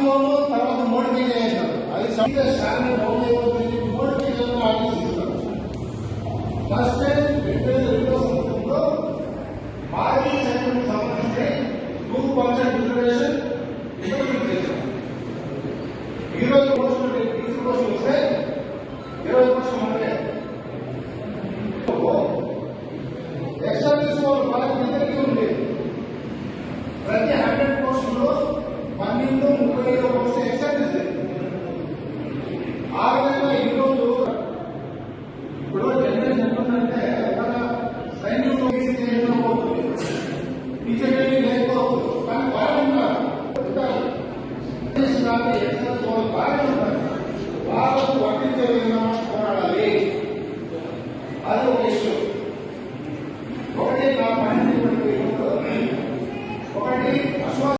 ఆ తర్వాత మోడిఫికేషన్ చేశారు అది సంస్థ శాలరీ డౌన్ అయిపోతుంది మోడిఫికేషన్ ఆలోచిస్తారు ఫస్ట్ టైం రెండు వేల రెండో సంవత్సరంలో సంబంధించి టూ పర్సెంట్ రిజర్వేషన్ ఇంప్లిమెంట్ చేశారు. పోస్టులు పోస్టులు వస్తే ఇరవై పోస్టులు మనకే ఎక్స్ట్రా తీసుకోవాలి వాళ్ళకి This is not the